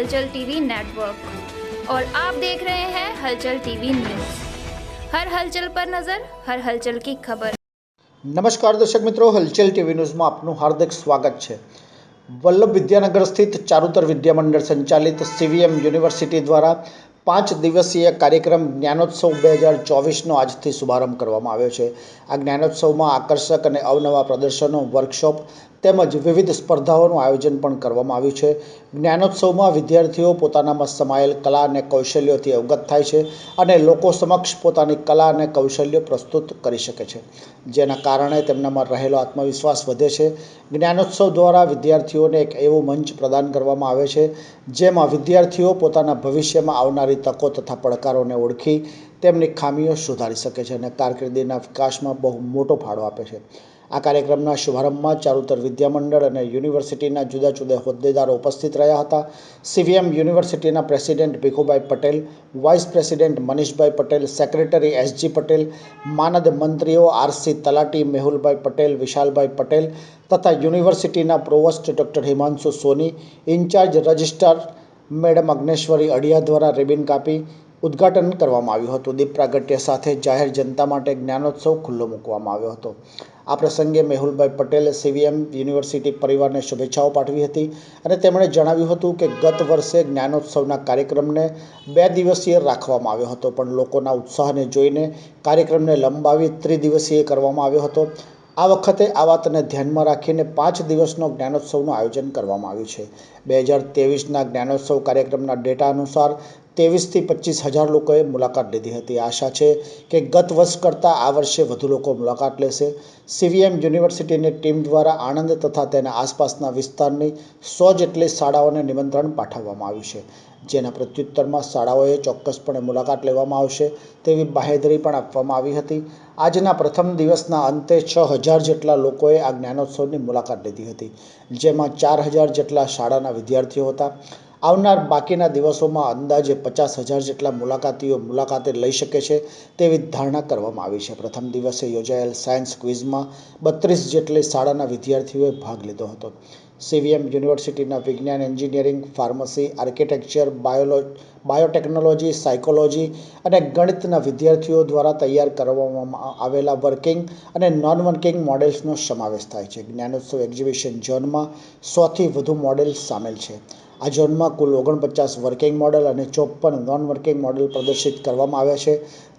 हलचल TV network और आप देख रहे हैं हलचल टीवी न्यूज हर हलचल पर नजर हर हलचल की खबर નમસ્કાર દર્શક મિત્રો હલચલ ટીવી ન્યૂઝમાં આપનું હાર્દિક સ્વાગત છે વલ્લભ વિદ્યાનગર સ્થિત ચારુતર વિદ્યામંડળ સંચાલિત સીવીએમ યુનિવર્સિટી દ્વારા પાંચ દિવસીય કાર્યક્રમ જ્ઞાનોત્સવ બે હજાર ચોવીસનો આજથી શુભારંભ કરવામાં આવ્યો છે આ જ્ઞાનોત્સવમાં આકર્ષક અને અવનવા પ્રદર્શનો વર્કશોપ તેમજ વિવિધ સ્પર્ધાઓનું આયોજન પણ કરવામાં આવ્યું છે. જ્ઞાનોત્સવમાં વિદ્યાર્થીઓ પોતાનામાં સમાયેલ કલા અને કૌશલ્યોથી અવગત થાય છે અને લોકો સમક્ષ પોતાની કલા અને કૌશલ્યો પ્રસ્તુત કરી શકે છે. જેના કારણે તેમનામાં રહેલો આત્મવિશ્વાસ વધે છે. જ્ઞાનોત્સવ દ્વારા વિદ્યાર્થીઓને એક એવું મંચ પ્રદાન કરવામાં આવે છે, જેમાં વિદ્યાર્થીઓ પોતાના ભવિષ્યમાં આવનારી તકો તથા પડકારોને ઓળખી તેમની ખામીઓ સુધારી શકે છે અને કારકિર્દીના વિકાસમાં બહુ મોટો ફાળો આપે છે. આ કાર્યક્રમના શુભારંભમાં ચારુતર વિદ્યામંડળ અને યુનિવર્સિટીના જુદા જુદા હોદ્દેદારો ઉપસ્થિત રહ્યા હતા. સીવીએમ યુનિવર્સિટીના president Bhikhubhai Patel, vice president Manishbhai Patel, secretary SG Patel, માનદ મંત્રીઓ આરસી તલાટી મેહુલભાઈ પટેલ, વિશાલભાઈ પટેલ તથા યુનિવર્સિટીના provost doctor Himanshu Soni, incharge registrar madam Agneshwari Adiya દ્વારા રિબિન કાપી ઉદ્ઘાટન કરવામાં આવ્યું હતું. દીપ પ્રાગટ્ય સાથે જાહેર જનતા માટે જ્ઞાનોત્સવ ખુલ્લો મૂકવામાં આવ્યો હતો. આ પ્રસંગે મેહુલભાઈ પટેલે સીવીએમ યુનિવર્સિટી પરિવારને શુભેચ્છાઓ પાઠવી હતી અને તેમણે જણાવ્યું હતું કે ગત વર્ષે જ્ઞાનોત્સવના કાર્યક્રમને બે દિવસીય રાખવામાં આવ્યો હતો, પણ લોકોના ઉત્સાહને જોઈને કાર્યક્રમને લંબાવી ત્રિદિવસીય કરવામાં આવ્યો હતો. આ વખતે આ વાતને ધ્યાનમાં રાખીને પાંચ દિવસનો જ્ઞાનોત્સવનું આયોજન કરવામાં આવ્યું છે. બે હજાર ત્રેવીસના જ્ઞાનોત્સવ કાર્યક્રમના ડેટા અનુસાર ત્રેવીસથી પચીસ હજાર લોકોએ મુલાકાત લીધી હતી. આશા છે કે ગત વર્ષ કરતાં આ વર્ષે વધુ લોકો મુલાકાત લેશે. સીવીએમ યુનિવર્સિટીની ટીમ દ્વારા આણંદ તથા તેના આસપાસના વિસ્તારની સો જેટલી શાળાઓને નિમંત્રણ પાઠવવામાં આવ્યું છે. જેના પ્રત્યુત્તરમાં શાળાઓએ ચોક્કસપણે મુલાકાત લેવામાં આવશે તેવી બાહેધરી પણ આપવામાં આવી હતી. આજના પ્રથમ દિવસના અંતે છ હજાર જેટલા લોકોએ આ જ્ઞાનોત્સવની મુલાકાત લીધી હતી, જેમાં ચાર હજાર જેટલા શાળાના વિદ્યાર્થીઓ હતા. આવનાર બાકીના દિવસોમાં અંદાજે પચાસ હજાર જેટલા મુલાકાતીઓ મુલાકાતે લઈ શકે છે તેવી ધારણા કરવામાં આવી છે. પ્રથમ દિવસે યોજાયેલ સાયન્સ ક્વિઝમાં બત્રીસ જેટલી શાળાના વિદ્યાર્થીઓએ ભાગ લીધો હતો. સીવીએમ યુનિવર્સિટીના વિજ્ઞાન, એન્જિનિયરિંગ, ફાર્મસી, આર્કિટેક્ચર, બાયોલો, બાયોટેકનોલોજી, સાયકોલોજી અને ગણિતના વિદ્યાર્થીઓ દ્વારા તૈયાર કરવામાં આવેલા વર્કિંગ અને નોન વર્કિંગ મોડેલ્સનો સમાવેશ થાય છે. જ્ઞાનોત્સવ એક્ઝિબિશન ઝોનમાં સોથી વધુ મોડેલ્સ સામેલ છે. આ ઝોનમાં કુલ ઓગણપચાસ વર્કિંગ મોડલ અને ચોપન નોન વર્કિંગ મોડલ પ્રદર્શિત કરવામાં આવ્યા છે.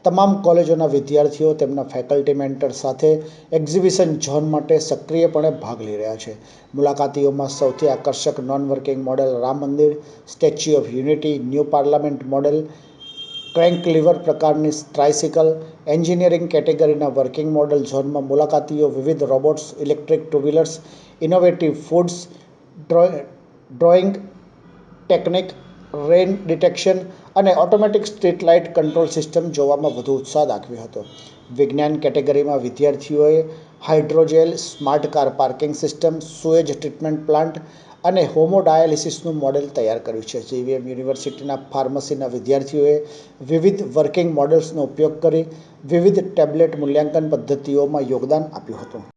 તમામ કોલેજોના વિદ્યાર્થીઓ તેમના ફેકલ્ટી મેન્ટર સાથે એક્ઝિબિશન ઝોન માટે સક્રિયપણે ભાગ લઈ રહ્યા છે. મુલાકાતીઓમાં સૌથી આકર્ષક non working model Ram Mandir statue of unity new parliament model crank lever પ્રકારની ટ્રાયસિકલ એન્જિનિયરિંગ કેટેગરીના વર્કિંગ મોડલ ઝોનમાં મુલાકાતીઓ વિવિધ robots electric two wheelers innovative foods drawing technique, rain detection અને automatic street light control system જોવામાં વધુ ઉત્સાહ દાખવ્યો હતો. વિજ્ઞાન કેટેગરીમાં વિદ્યાર્થીઓએ hydrogel smart car parking system, sewage treatment plant અને હોમોડાયાલિસિસનું મોડેલ તૈયાર કર્યું છે. જીવીએમ યુનિવર્સિટીના ફાર્મસીના વિદ્યાર્થીઓએ વિવિધ વર્કિંગ મોડલ્સનો ઉપયોગ કરી વિવિધ ટેબ્લેટ મૂલ્યાંકન પદ્ધતિઓમાં યોગદાન આપ્યું હતું.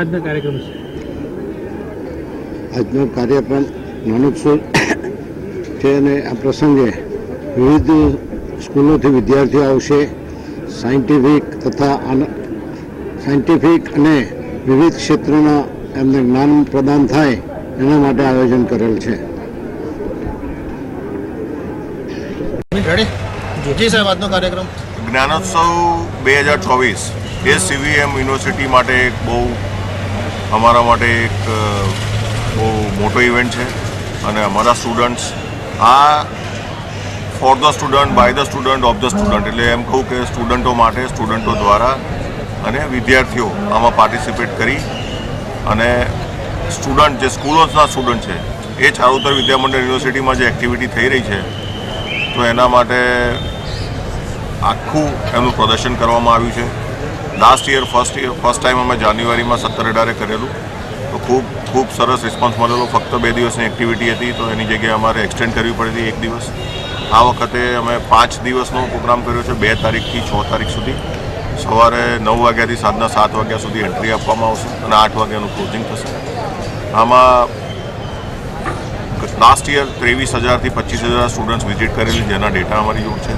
આજનો કાર્યક્રમ છે આજનો કાર્યક્રમ નાનોત્સવ છે અને આ પ્રસંગે વિવિધ સ્કૂલોથી વિદ્યાર્થીઓ આવશે. સાયન્ટિફિક તથા સાયન્ટિફિક અને વિવિધ ક્ષેત્રોના એમને જ્ઞાન પ્રદાન થાય એના માટે આયોજન કરેલ છે. જી. સાહેબ આજનો કાર્યક્રમ. જ્ઞાનોત્સવ બે હજાર ચોવીસ એ સીવીએમ યુનિવર્સિટી માટે એક બહુ અમારા માટે એક બહુ મોટો ઇવેન્ટ છે અને અમારા સ્ટુડન્ટ્સ આ for the student by the student of the student એટલે એમ કહું કે સ્ટુડન્ટો માટે સ્ટુડન્ટો દ્વારા અને વિદ્યાર્થીઓ આમાં પાર્ટિસિપેટ કરી અને સ્ટુડન્ટ જે સ્કૂલોના સ્ટુડન્ટ છે, એ ચારુતર વિદ્યામંડળ યુનિવર્સિટીમાં જે એક્ટિવિટી થઈ રહી છે, તો એના માટે આખું એનું પ્રદર્શન કરવામાં આવ્યું છે. Last year first year first time અમે જાન્યુઆરીમાં સત્તર અઢારે કરેલું. તો ખૂબ ખૂબ સરસ રિસ્પોન્સ મળેલો. ફક્ત બે દિવસની એક્ટિવિટી હતી, તો એની જગ્યાએ અમારે એક્સટેન્ડ કરવી પડી હતી એક દિવસ. આ વખતે અમે પાંચ દિવસનો પ્રોગ્રામ કર્યો છે, બે તારીખથી છ તારીખ સુધી. સવારે નવ વાગ્યાથી સાંજના સાત વાગ્યા સુધી એન્ટ્રી આપવામાં આવશે અને આઠ વાગ્યાનું ક્લોઝિંગ થશે. આમાં લાસ્ટ યર ત્રેવીસ હજારથી પચીસ હજાર સ્ટુડન્ટ્સ વિઝિટ કરેલી, જેના ડેટા અમારી જોડ છે.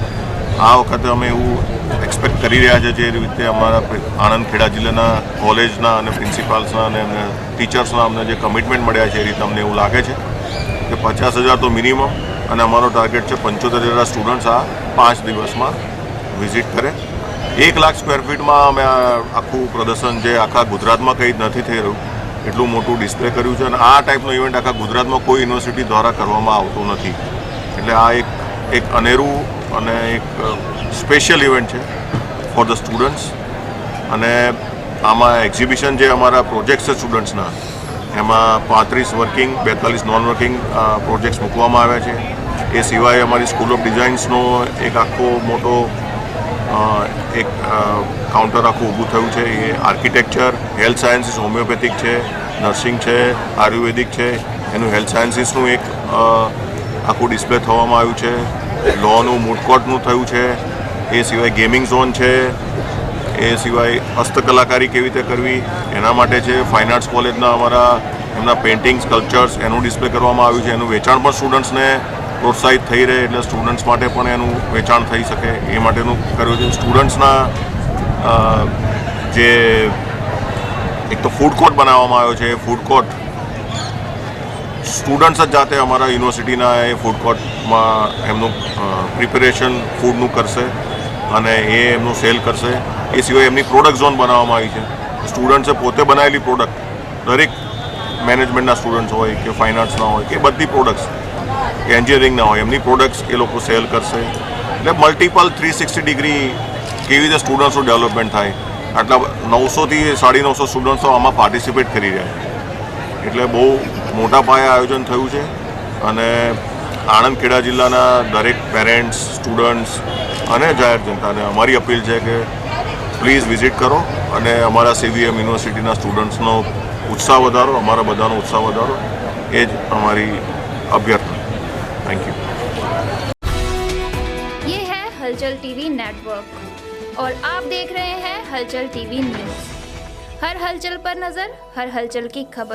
આ વખતે અમે એવું એક્સપેક્ટ કરી રહ્યા છે જે રીતે અમારા આણંદ ખેડા જિલ્લાના કોલેજના અને પ્રિન્સિપાલ્સના અને ટીચર્સના અમને જે કમિટમેન્ટ મળ્યા છે એ રીતે અમને એવું લાગે છે કે પચાસ હજાર તો મિનિમમ અને અમારો ટાર્ગેટ છે પંચોતેર હજાર સ્ટુડન્ટ્સ આ પાંચ દિવસમાં વિઝિટ કરે. એક લાખ સ્ક્વેર ફીટમાં અમે આખું પ્રદર્શન જે આખા ગુજરાતમાં કંઈ જ નથી થઈ રહ્યું, એટલું મોટું ડિસ્પ્લે કર્યું છે અને આ ટાઈપનો ઇવેન્ટ આખા ગુજરાતમાં કોઈ યુનિવર્સિટી દ્વારા કરવામાં આવતો નથી. એટલે આ એક એક અનેરું અને એક સ્પેશિયલ ઇવેન્ટ છે ફોર ધ સ્ટુડન્ટ્સ અને આમાં એક્ઝિબિશન જે અમારા પ્રોજેક્ટ્સ છે સ્ટુડન્ટ્સના એમાં પાંત્રીસ વર્કિંગ બેતાલીસ નોન વર્કિંગ પ્રોજેક્ટ્સ મૂકવામાં આવ્યા છે. એ સિવાય અમારી સ્કૂલ ઓફ ડિઝાઇન્સનો એક આખો મોટો એક કાઉન્ટર આખું ઊભું થયું છે. એ આર્કિટેક્ચર હેલ્થ સાયન્સીસ હોમિયોપેથિક છે નર્સિંગ છે આયુર્વેદિક છે. એનું હેલ્થ સાયન્સીસનું એક આખું ડિસ્પ્લે થવામાં આવ્યું છે. લોનું મૂડકોર્ટનું થયું છે. એ સિવાય ગેમિંગ ઝોન છે. એ સિવાય હસ્તકલાકારી કેવી રીતે કરવી? એના માટે છે ફાઇન આર્ટ્સ કોલેજના અમારા, એમના પેઇન્ટિંગ સ્કલ્પચર્સ એનું ડિસ્પ્લે કરવામાં આવ્યું છે. એનું વેચાણ પણ સ્ટુડન્ટ્સને પ્રોત્સાહિત થઈ રહે એટલે સ્ટુડન્ટ્સ માટે પણ એનું વેચાણ થઈ શકે. એ માટેનું કર્યું છે. સ્ટુડન્ટ્સના જે એક તો ફૂડ કોર્ટ બનાવવામાં આવ્યો છે. ફૂડ કોર્ટ સ્ટુડન્ટ્સ જ જાતે અમારા યુનિવર્સિટીના એ ફૂડ કોર્ટમાં એમનું પ્રિપેરેશન ફૂડનું કરશે અને એ એમનું સેલ કરશે. એ સિવાય એમની પ્રોડક્ટ ઝોન બનાવવામાં આવી છે. સ્ટુડન્ટ્સે પોતે બનાવેલી પ્રોડક્ટ દરેક મેનેજમેન્ટના સ્ટુડન્ટ્સ હોય કે ફાઇન આર્ટ્સના હોય કે બધી પ્રોડક્ટ્સ એન્જિનિયરિંગના હોય, એમની પ્રોડક્ટ્સ એ લોકો સેલ કરશે. એટલે મલ્ટિપલ થ્રી સિક્સટી ડિગ્રી કેવી રીતે સ્ટુડન્ટ્સનું ડેવલપમેન્ટ થાય? આટલા નવસોથી સાડી નવસો સ્ટુડન્ટ્સો આમાં પાર્ટિસિપેટ કરી રહ્યા છે. એટલે બહુ મોટા પાયે આયોજન થયું છે અને આણંદ ખેડા જિલ્લાના દરેક પેરેન્ટ્સ સ્ટુડન્ટ્સ અને જાહેર જનતાને અમારી અપીલ છે કે પ્લીઝ વિઝિટ કરો અને અમારા સીવીએમ યુનિવર્સિટીના સ્ટુડન્ટ્સનો ઉત્સાહ વધારો અમારા બધાનો ઉત્સાહ વધારો એ જ અમારી અભ્યર્થના થેન્ક યુ ये है हलचल टीवी नेटवर्क और आप देख रहे हैं हलचल टीवी न्यूज हर हलचल पर नजर हर हलचल की खबर